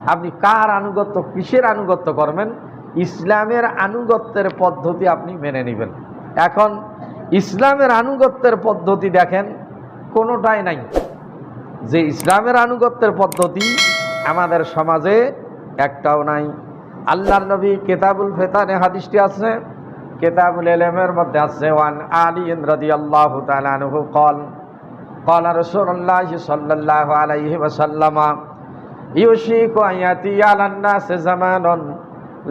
আপনি কার আনুগত্য, কিসের আনুগত্য করবেন? ইসলামের আনুগত্যের পদ্ধতি আপনি মেনে নেবেন। এখন ইসলামের আনুগত্যের পদ্ধতি দেখেন, কোনোটাই নাই। যে ইসলামের আনুগত্যের পদ্ধতি আমাদের সমাজে একটাও নাই। আল্লাহ নবী কেতাবুল ফেতানে হাদিসটি আছে, কেতাবুল এলেমের মধ্যে আছে, ওয়ান আলী ইন্দ্রদি আল্লাহ তালানহু কল কল রসুল্লাহ সাল্লাহ আলাইহি সাল্লামা ইউশিক আয়াতি আলান নাসে জামানন,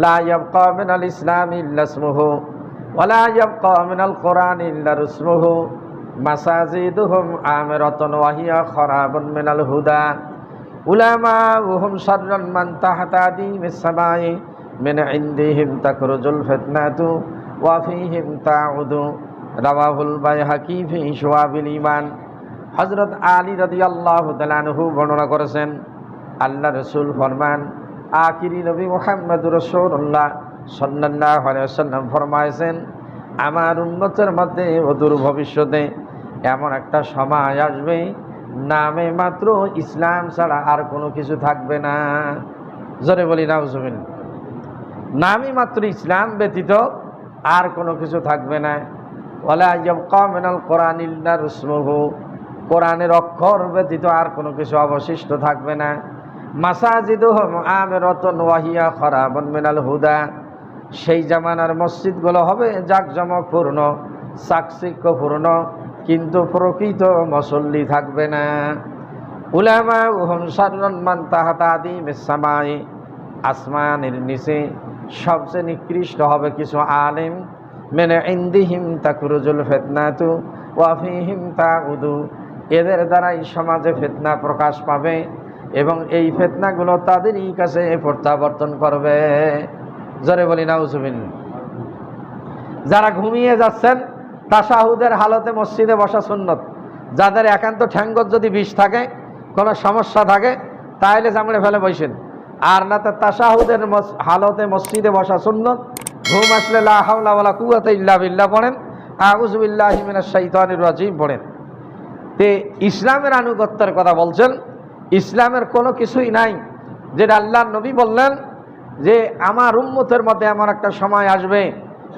লা ইয়াবকা মিনাল ইসলাম ইল্লা ইসমুহু, ওয়া লা ইয়াবকা মিনাল কোরআন ইল্লা রুসমুহু মাসাজিদুহুম আমিরাতুন ওয়া হিয়া খারাবুন মিনাল হুদা। উলামাউহুম শাররান মান তাহাতা আদিমিস সামাই, মিন ইনদিহিম তাকরুজুল ফিতনাতু ওয়া ফীহিম তাউদু। রাওয়াহুল বাইহাকি ফি শুআবিল ঈমান। হযরত আলী রাদিয়াল্লাহু তাআলা আনহু বর্ণনা করেছেন আল্লাহ রসুল ফরমান, আকিরি নবী মোহাম্মদ রসুল্লাহ সাল্লাহ সাল্লাম ফরমাইছেন আমার উন্নতের মধ্যে অদূর ভবিষ্যতে এমন একটা সময় আসবে, নামে মাত্র ইসলাম ছাড়া আর কোনো কিছু থাকবে না। জোরে বলি না হুজুবিন নামই মাত্র ইসলাম ব্যতীত আর কোনো কিছু থাকবে না। ওলা কমিনাল কোরআন ইল্লা রসমহু কোরআনের অক্ষর ব্যতীত আর কোনো কিছু অবশিষ্ট থাকবে না। মাসাজিদ আমেরতন ওয়াহিয়া খরাবন মিনাল হুদা। সেই জামানার মসজিদগুলো হবে জাকজমকপূর্ণ চাকচিক্যপূর্ণ কিন্তু প্রকৃত মসল্লি থাকবে না। উলামা উহম সারমান তাহাতাদি মেসামাই আসমানের নিচে সবচেয়ে নিকৃষ্ট হবে কিছু আলেম। মেনে ইন্দিহিম তাকুরুজুল ফেতনাতু ওয়াফিহিম তা উদু এদের দ্বারাই সমাজে ফেতনা প্রকাশ পাবে। এবং এই ফেতনাগুলো তাদেরই কাছে প্রত্যাবর্তন করবে। জরে বলি নাউজুবিন যারা ঘুমিয়ে যাচ্ছেন তাসাহুদের হালতে মসজিদে বসা সুন্নত। যাদের একান্ত ঠ্যাঙ্গত যদি বিষ থাকে, কোনো সমস্যা থাকে তাহলে জামড়ে ফেলে বসেন। আর না তো তাসাহুদের হালতে মসজিদে বসা সুন্নত। ঘুম আসলে লা হাওলা ওয়ালা ইল্লা বিল্লাহ পড়েন। আউযুবিল্লাহি মিনাশ শাইতানির রাজিম পড়েন। তে ইসলামের আনুগত্যের কথা বলছেন ইসলামের কোনো কিছুই নাই। যেটা আল্লাহ নবী বললেন যে, আমার উম্মতের মধ্যে এমন একটা সময় আসবে,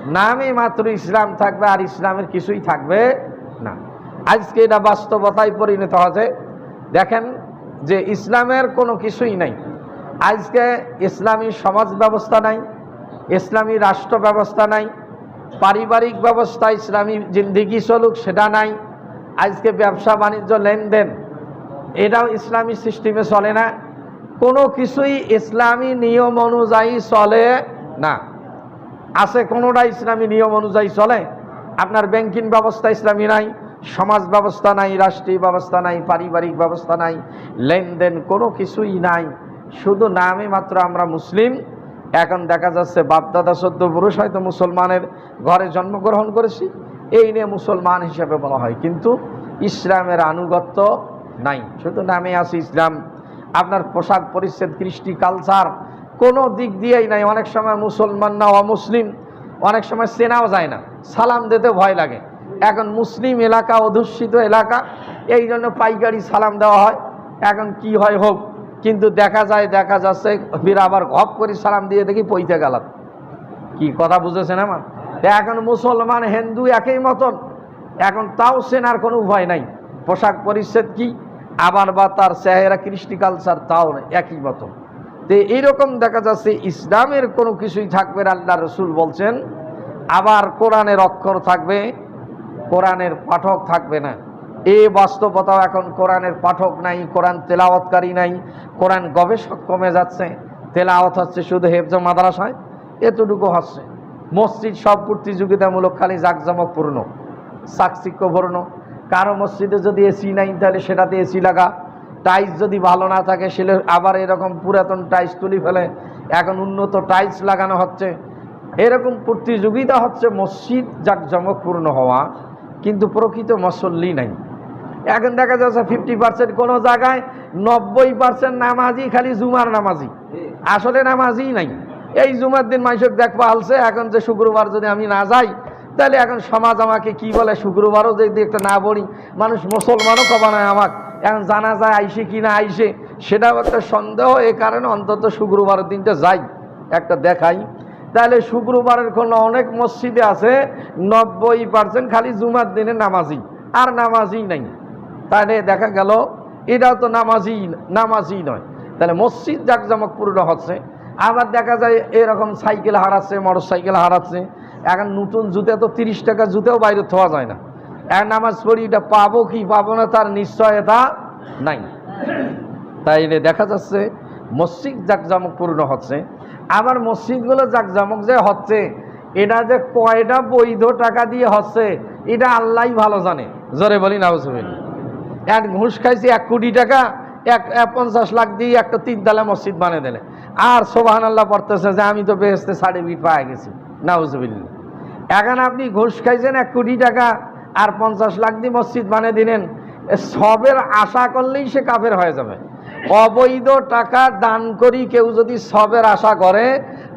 নামে মাত্র ইসলাম থাকবে আর ইসলামের কিছুই থাকবে না। আজকে এটা বাস্তবতায় পরিণত হচ্ছে দেখেন যে, ইসলামের কোনো কিছুই নাই। আজকে ইসলামী সমাজ ব্যবস্থা নাই, ইসলামী রাষ্ট্র ব্যবস্থা নাই, পারিবারিক ব্যবস্থা, ইসলামী জিন্দিগি চলুক, সেটা নাই। আজকে ব্যবসা বাণিজ্য লেনদেন এটাও ইসলামী সিস্টেমে চলে না। কোনো কিছুই ইসলামী নিয়ম অনুযায়ী চলে না। আছে কোনোটা ইসলামী নিয়ম অনুযায়ী চলে? আপনার ব্যাংকিং ব্যবস্থা ইসলামী নাই, সমাজ ব্যবস্থা নাই, রাষ্ট্রীয় ব্যবস্থা নাই, পারিবারিক ব্যবস্থা নাই, লেনদেন কোনো কিছুই নাই। শুধু নামে মাত্র আমরা মুসলিম। এখন দেখা যাচ্ছে বাপদাদা সদ্য পুরুষ হয়তো মুসলমানের ঘরে জন্মগ্রহণ করেছি। এই নিয়ে মুসলমান হিসেবে বলা হয়। কিন্তু ইসলামের আনুগত্য নাই। শুধু নামে আছে ইসলাম। আপনার পোশাক পরিচ্ছেদ, কৃষ্টি কালচার কোনো দিক দিয়েই নাই। অনেক সময় মুসলমান না, অমুসলিম। অনেক সময় চেনাও যায় না। সালাম দিতে ভয় লাগে। এখন মুসলিম এলাকা অধুষিত এলাকা, এই জন্য পাইকারি সালাম দেওয়া হয়। এখন কি হয় হোক, কিন্তু দেখা যায়, দেখা যাচ্ছে, ফির আবার ঘপ করে সালাম দিয়ে দেখি পইতে গেলাম। কি কথা বুঝেছেন আমার? এখন মুসলমান, হিন্দু একই মতন। এখন তাও সেনার কোনো ভয় নাই। পোশাক পরিচ্ছেদ কি? আবার বা তার চেহারা কৃষ্টি কালচার, তাও একই মতন তো এইরকম দেখা যাচ্ছে ইসলামের কোনো কিছুই থাকবে না, আল্লাহ রসুল বলছেন। আবার কোরআনের অক্ষর থাকবে, কোরআনের পাঠক থাকবে না। এ বাস্তবতাও এখন কোরআনের পাঠক নাই, কোরআন তেলাওয়াতকারী নাই, কোরআন গবেষক কমে যাচ্ছে। তেলাওয়াত হচ্ছে শুধু হেফজ মাদ্রাসায়, এতটুকু হচ্ছে। মসজিদ সব প্রতিযোগিতামূলক খালি জাকজমকপূর্ণ চাকচিক্যপূর্ণ কারও মসজিদে যদি এসি নাই, তাহলে সেটাতে এসি লাগা। টাইলস যদি ভালো না থাকে, সেলে আবার এরকম পুরাতন টাইলস তুলি ফেলে। এখন উন্নত টাইলস লাগানো হচ্ছে। এরকম প্রতিযোগিতা হচ্ছে মসজিদ জাকজমকপূর্ণ হওয়া, কিন্তু প্রকৃত মসল্লি নাই। এখন দেখা যাচ্ছে ফিফটি পার্সেন্ট কোনো জায়গায়, নব্বই পার্সেন্ট নামাজি, খালি জুমার নামাজি। আসলে নামাজি নাই। এই জুমার দিন মানুষের দেখবা আলছে এখন যে শুক্রবার যদি আমি না যাই তাহলে এখন সমাজ আমাকে কি বলে? শুক্রবারও যদি একটা না পড়ি মানুষ মুসলমানও কবা নয় আমাকে? এখন জানা যায় আইসে কি না আইসে, সেটাও একটা সন্দেহ। এ কারণে অন্তত শুক্রবারের দিনটা যাই, একটা দেখাই। তাহলে শুক্রবারের কোনো অনেক মসজিদে আছে, নব্বই পার্সেন্ট খালি জুমার দিনে নামাজি, আর নামাজি নাই। তাহলে দেখা গেল, এটাও তো নামাজি নামাজি নয়। তাহলে মসজিদ জাকজমকপূর্ণ হচ্ছে। আবার দেখা যায় এরকম সাইকেল হারাচ্ছে মোটর সাইকেল হারাচ্ছে। এখন নতুন জুতে তো তিরিশ টাকা জুতেও বাইরে থোয়া যায় না। এক নামাজ পড়ি, এটা পাবো কি পাবো না তার নিশ্চয়তা নাই। তাইলে দেখা যাচ্ছে মসজিদ জাকজমকপূর্ণ হচ্ছে। আবার মসজিদগুলো জাকজমক যে হচ্ছে, এটা যে কয়টা বৈধ টাকা দিয়ে হচ্ছে, এটা আল্লাহ ভালো জানে। জোরে বলি না এক ঘুষ খাইছি এক কোটি টাকা, এক পঞ্চাশ লাখ দিয়ে একটা তিনতলা মসজিদ বানিয়ে দিলে। আর সোবাহান আল্লাহ পড়তেছে যে আমি তো বেহেস্তে সার্টিফিকেট পাই গেছি। নাউজবিল্লা এখন আপনি ঘুষ খাইছেন এক কোটি টাকা আর পঞ্চাশ লাখ দিয়ে মসজিদ বানিয়ে দিলেন সবের আশা করলেই সে কাফের হয়ে যাবে। অবৈধ টাকা দান করি কেউ যদি সবের আশা করে,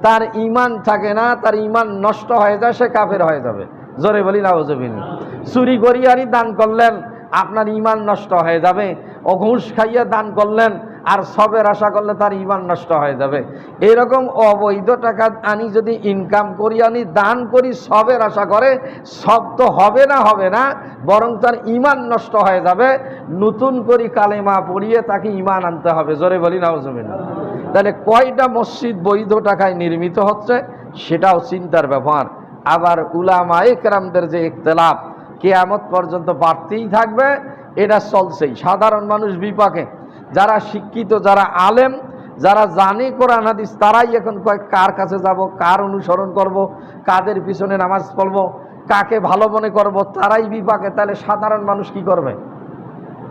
তার ইমান থাকে না, তার ইমান নষ্ট হয়ে যায়, সে কাফের হয়ে যাবে। জোরে বলি নাউজবিন চুরি করিয়ারই দান করলেন, আপনার ইমান নষ্ট হয়ে যাবে। ও ঘুষ খাইয়ে দান করলেন আর সবের আশা করলে তার ইমান নষ্ট হয়ে যাবে। এরকম অবৈধ টাকা আনি, যদি ইনকাম করি, আনি, দান করি, সবের আশা করে, সব তো হবে না হবে না, বরং তার ইমান নষ্ট হয়ে যাবে। নতুন করি কালেমা পড়িয়ে তাকে ইমান আনতে হবে। জোরে বলি না তাহলে কয়টা মসজিদ বৈধ টাকায় নির্মিত হচ্ছে, সেটাও চিন্তার ব্যবহার। আবার উলামা একরামদের যে ইখতলাফ, কেয়ামত পর্যন্ত বাড়তেই থাকবে, এটা চলছেই। সাধারণ মানুষ বিপাকে। যারা শিক্ষিত, যারা আলেম, যারা জানে কোরআন, হাদিস, তারাই এখন কয় কার কাছে যাব, কার অনুসরণ করব, কাদের পিছনে নামাজ পড়ব, কাকে ভালো মনে করব, তারাই বিপাকে। তাহলে সাধারণ মানুষ কি করবে?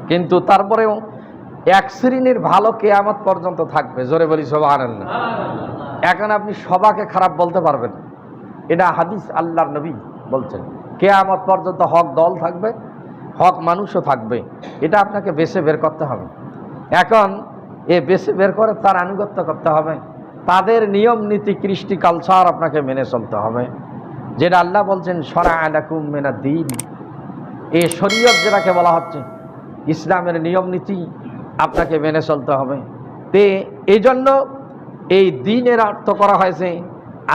কিন্তু তারপরেও এক শ্রেণির ভালো কেয়ামত পর্যন্ত থাকবে। জোরে বলি সব আনেন না এখন আপনি সবাকে খারাপ বলতে পারবেন এটা হাদিস আল্লাহর নবী বলছেন। কেয়ামত পর্যন্ত হক দল থাকবে, হক মানুষও থাকবে। এটা আপনাকে বেছে বের করতে হবে। এখন এ বেছে বের করে তার আনুগত্য করতে হবে। তাদের নিয়ম, নীতি, কৃষ্টি কালচার আপনাকে মেনে চলতে হবে। যেটা আল্লাহ বলছেন, সরা আলাকুম মেনা দিন। এ শরীয়ত যেটাকে বলা হচ্ছে, ইসলামের নিয়ম, নীতি আপনাকে মেনে চলতে হবে। তে এই জন্য এই দিনের অর্থ করা হয়েছে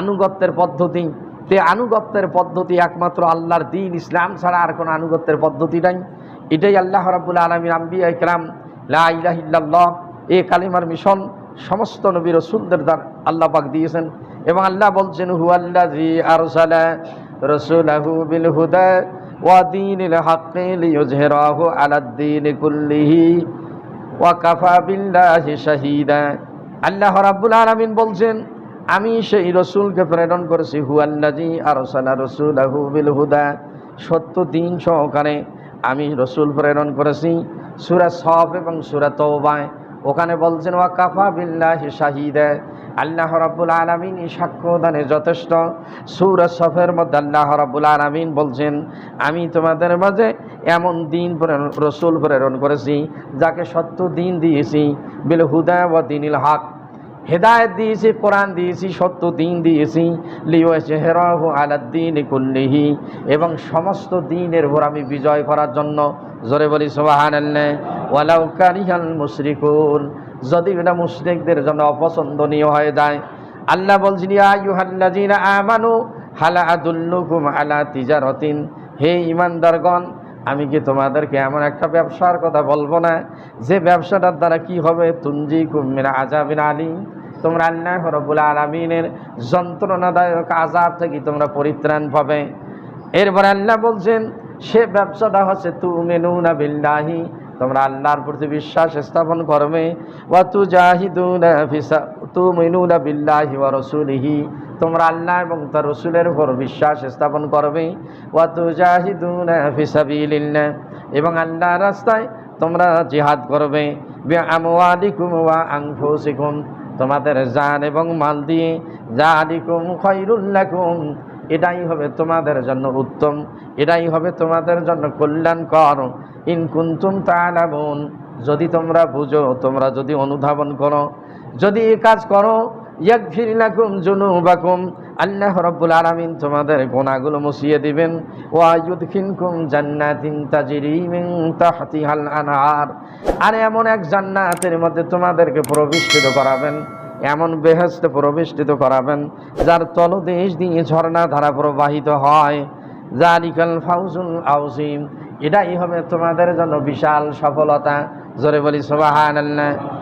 আনুগত্যের পদ্ধতি। তে আনুগত্যের পদ্ধতি একমাত্র আল্লাহর দিন, ইসলাম ছাড়া আর কোনো আনুগত্যের পদ্ধতি নাই। এটাই আল্লাহ রাবুল আলমীর আম্বিয়া ইকরাম লাহ এ কালিমার মিশন সমস্ত নবী রসুলদের দ্বার আল্লাহ পাক দিয়েছেন। এবং আল্লাহ বলছেন হু আল্লাহ আরসালা হাক্কি লিয়ুজহিরাহু আলাদ-দীন কুল্লিহি শাহীদা। আল্লাহ রাব্বুল বলছেন, আমি সেই রসুলকে প্রেরণ করেছি হু আরসালা সত্য দিন সহকারে আমি রসুল প্রেরণ করেছি। সুরা সব এবং সুরা তৌবায় ওখানে বলছেন ওয়া কাফা বিল্লাহ শাহিদে। আল্লাহ রাব্বুল আলমিন সাক্ষ্য দানে যথেষ্ট। সুরা সফের মধ্যে আল্লাহ রাব্বুল আলমিন বলছেন, আমি তোমাদের মাঝে এমন দিন রসুল প্রেরণ করেছি, যাকে সত্য দিন দিয়েছি, বিল হুদা ও দিনিল হক। হেদায়ত দিয়েছি, কোরআন দিয়েছি, সত্য দিন দিয়েছি। লিও চেহেরাহ আলাদ্দিন কুল্লিহি। এবং সমস্ত দিনের উপর আমি বিজয় করার জন্য জোরে বলি সোবাহান ওয়ালাউ কারিহাল মুশরিকুন। যদি এটা মুশরিকদের জন্য অপছন্দনীয় হয়ে যায়। আল্লাহ বলছেন হালা আদুল্লুকুম আলা তিজারাতিন? হে ঈমানদারগণ, আমি কি তোমাদেরকে এমন একটা ব্যবসার কথা বলব না? যে ব্যবসাটার দ্বারা কি হবে? তুঞ্জি কুমিনা আজাবিন আলী তোমরা আল্লাহ রবুল আলমিনের যন্ত্রণাদায়ক আজাব থেকে তোমরা পরিত্রাণ পাবে। এরপর আল্লাহ বলছেন সে ব্যবসাটা হচ্ছে তু মেনুনা বিল্লাহি, তোমরা আল্লাহর প্রতি বিশ্বাস স্থাপন করবে। ওয়া তু জাহিদুনা ফিসা তু মেনুনা বিল্লাহি ওয়া রসুলিহি, তোমরা আল্লাহ এবং তার রসুলের উপর বিশ্বাস স্থাপন করবে। ওয়া তু জাহিদুনা ফিসাবিলিল্লাহ, এবং আল্লাহর রাস্তায় তোমরা জিহাদ করবে। বিআমওয়ালিকুম ওয়া আনফুসিকুম, তোমাদের জান এবং মাল দিয়ে জালিকুম খৈরুল্লাকুম এটাই হবে তোমাদের জন্য উত্তম, এটাই হবে তোমাদের জন্য কল্যাণকর। ইন কুন্তুম তালাবুন যদি তোমরা বুঝো, তোমরা যদি অনুধাবন করো, যদি এ কাজ করো ইয়াক ফিরিলাকুম জুনুবাকুম আল্লাহ রব্বুল আলামিন তোমাদের গোনাগুলো মুছিয়ে দিবেন। ওয়ায়ুদখিনকুম জান্নাতিন তাজরি মিন তাহতিহাল আনহার। আর এমন এক জান্নাতের মধ্যে তোমাদেরকে প্রবিষ্টিত করাবেন। এমন বেহেস্তে প্রবিষ্টিত করাবেন, যার তলদেশ দিয়ে ঝর্ণা ধারা প্রবাহিত হয়। জালিকাল ফাউজুল আউসিম এটাই হবে তোমাদের জন্য বিশাল সফলতা। জোরে বলি, সুবহানাল্লাহ।